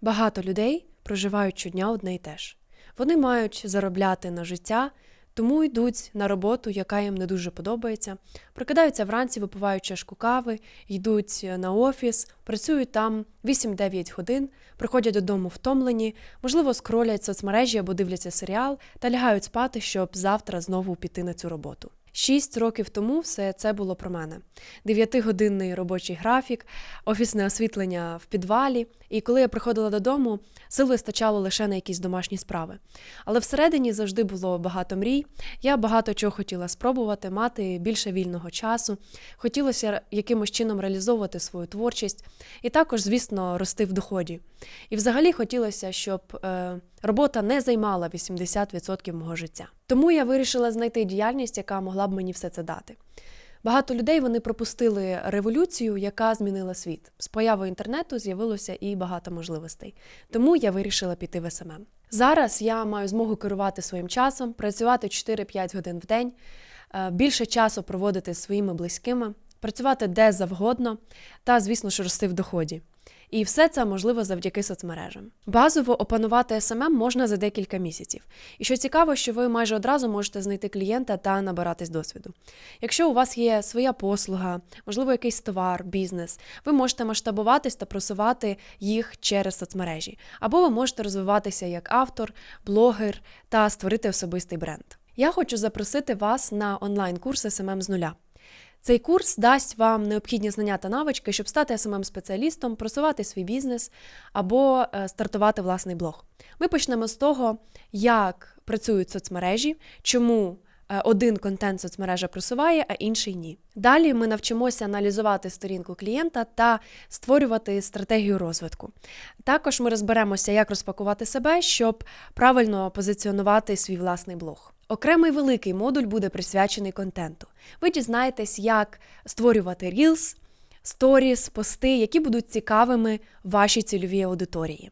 Багато людей проживають щодня одне й те ж. Вони мають заробляти на життя, тому йдуть на роботу, яка їм не дуже подобається, прокидаються вранці, випивають чашку кави, йдуть на офіс, працюють там 8-9 годин, приходять додому втомлені, можливо, скролять соцмережі або дивляться серіал та лягають спати, щоб завтра знову піти на цю роботу. Шість років тому все це було про мене. Дев'ятигодинний робочий графік, офісне освітлення в підвалі. І коли я приходила додому, сил вистачало лише на якісь домашні справи. Але всередині завжди було багато мрій. Я багато чого хотіла спробувати, мати більше вільного часу. Хотілося якимось чином реалізовувати свою творчість і також, звісно, рости в доході. І взагалі хотілося, щоб е, робота не займала 80% мого життя. Тому я вирішила знайти діяльність, яка могла б мені все це дати. Багато людей вони пропустили революцію, яка змінила світ. З появою інтернету з'явилося і багато можливостей. Тому я вирішила піти в СММ. Зараз я маю змогу керувати своїм часом, працювати 4-5 годин в день, е, більше часу проводити зі своїми близькими, працювати де завгодно та, звісно ж, рости в доході. І все це можливо завдяки соцмережам. Базово опанувати СММ можна за декілька місяців. І що цікаво, що ви майже одразу можете знайти клієнта та набиратись досвіду. Якщо у вас є своя послуга, можливо, якийсь товар, бізнес, ви можете масштабуватись та просувати їх через соцмережі, або ви можете розвиватися як автор, блогер та створити особистий бренд. Я хочу запросити вас на онлайн-курс СММ з нуля. Цей курс дасть вам необхідні знання та навички, щоб стати smm спеціалістом просувати свій бізнес або е, стартувати власний блог. Ми почнемо з того, як працюють соцмережі, чому е, один контент соцмережа просуває, а інший ні. Далі ми навчимося аналізувати сторінку клієнта та створювати стратегію розвитку. Також ми розберемося, як розпакувати себе, щоб правильно позиціонувати свій власний блог. Окремий великий модуль буде присвячений контенту. Ви дізнаєтесь, як створювати Reels, сторіс, пости, які будуть цікавими вашій цільовій аудиторії.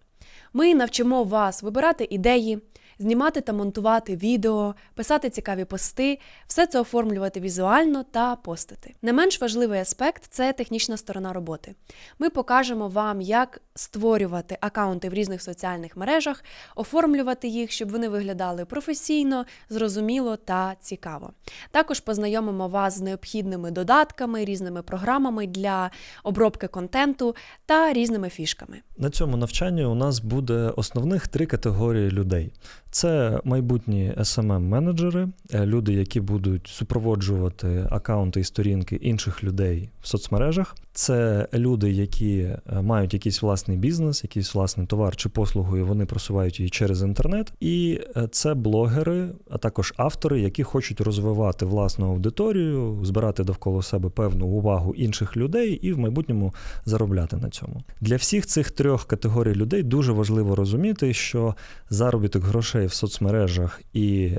Ми навчимо вас вибирати ідеї, знімати та монтувати відео, писати цікаві пости, все це оформлювати візуально та постити. Не менш важливий аспект це технічна сторона роботи. Ми покажемо вам, як створювати акаунти в різних соціальних мережах, оформлювати їх, щоб вони виглядали професійно, зрозуміло та цікаво. Також познайомимо вас з необхідними додатками, різними програмами для обробки контенту та різними фішками. На цьому навчанні у нас буде основних три категорії людей. Це майбутні smm менеджери люди, які будуть супроводжувати акаунти і сторінки інших людей в соцмережах. Це люди, які е, мають якийсь власний бізнес, якийсь власний товар чи послугу, і вони просувають її через інтернет. І е, це блогери, а також автори, які хочуть розвивати власну аудиторію, збирати довкола себе певну увагу інших людей і в майбутньому заробляти на цьому. Для всіх цих трьох категорій людей дуже важливо розуміти, що заробіток грошей в соцмережах і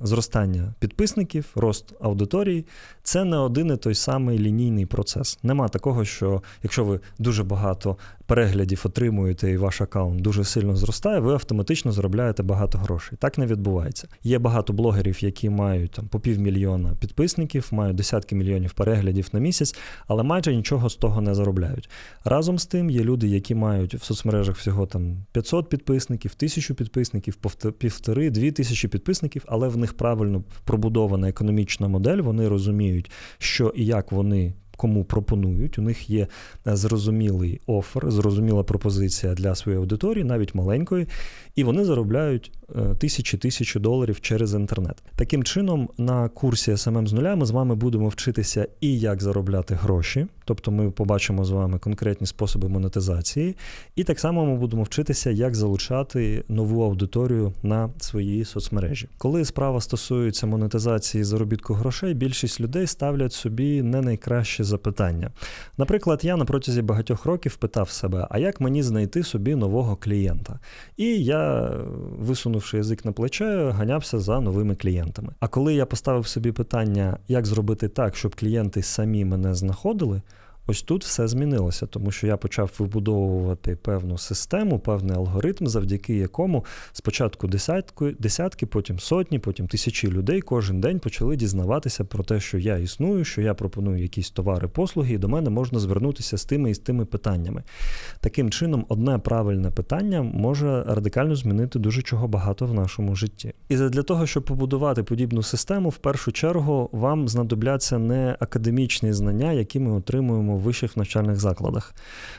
зростання підписників, рост аудиторії це не один і той самий лінійний процес. Нема такого, що якщо ви дуже багато переглядів отримуєте і ваш аккаунт дуже сильно зростає, ви автоматично заробляєте багато грошей. Так не відбувається. Є багато блогерів, які мають там по півмільйона підписників, мають десятки мільйонів переглядів на місяць, але майже нічого з того не заробляють. Разом з тим є люди, які мають в соцмережах всього там 500 підписників, тисячу підписників, півтори, дві тисячі підписників, але в них правильно пробудована економічна модель. Вони розуміють, що і як вони кому пропонують. У них є е, зрозумілий офер, зрозуміла пропозиція для своєї аудиторії, навіть маленької, і вони заробляють е, тисячі тисячі доларів через інтернет. Таким чином, на курсі SMM з нуля ми з вами будемо вчитися і як заробляти гроші, тобто ми побачимо з вами конкретні способи монетизації, і так само ми будемо вчитися, як залучати нову аудиторію на свої соцмережі. Коли справа стосується монетизації заробітку грошей, більшість людей ставлять собі не найкраще запитання. Наприклад, я на протязі багатьох років питав себе, а як мені знайти собі нового клієнта? І я, висунувши язик на плече, ганявся за новими клієнтами. А коли я поставив собі питання, як зробити так, щоб клієнти самі мене знаходили. Ось тут все змінилося, тому що я почав вибудовувати певну систему, певний алгоритм, завдяки якому спочатку десятки, десятки, потім сотні, потім тисячі людей кожен день почали дізнаватися про те, що я існую, що я пропоную якісь товари, послуги, і до мене можна звернутися з тими і з тими питаннями. Таким чином, одне правильне питання може радикально змінити дуже чого багато в нашому житті. І для того, щоб побудувати подібну систему, в першу чергу вам знадобляться не академічні знання, які ми отримуємо в вищих навчальних закладах.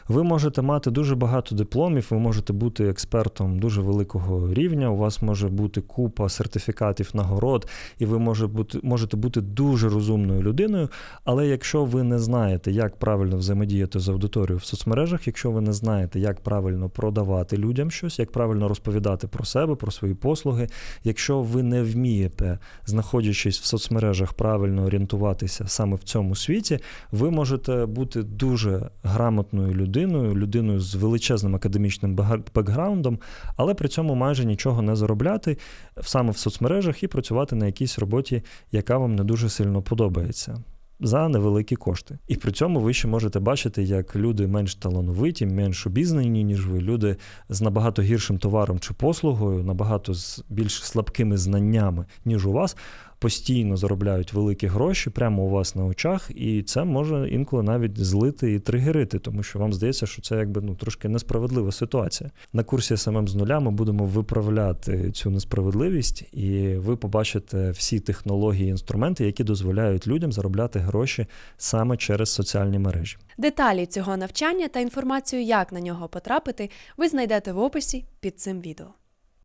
Ви можете мати дуже багато дипломів, ви можете бути експертом дуже великого рівня. У вас може бути купа сертифікатів, нагород, і ви може бути, можете бути дуже розумною людиною. Але якщо ви не знаєте, як правильно взаємодіяти з аудиторією в соцмережах, якщо ви не знаєте, як правильно продавати людям щось, як правильно розповідати про себе, про свої послуги, якщо ви не вмієте, знаходячись в соцмережах, правильно орієнтуватися саме в цьому світі, ви можете бути дуже грамотною людиною, людиною з величезним академічним бекграундом, але при цьому майже нічого не заробляти саме в соцмережах і працювати на якійсь роботі, яка вам не дуже сильно подобається. За невеликі кошти. І при цьому ви ще можете бачити, як люди менш талановиті, менш обізнані, ніж ви, люди з набагато гіршим товаром чи послугою, набагато з більш слабкими знаннями, ніж у вас, постійно заробляють великі гроші прямо у вас на очах, і це може інколи навіть злити і тригерити, тому що вам здається, що це якби ну трошки несправедлива ситуація. На курсі СММ з нуля ми будемо виправляти цю несправедливість, і ви побачите всі технології, і інструменти, які дозволяють людям заробляти гроші саме через соціальні мережі. Деталі цього навчання та інформацію, як на нього потрапити, ви знайдете в описі під цим відео.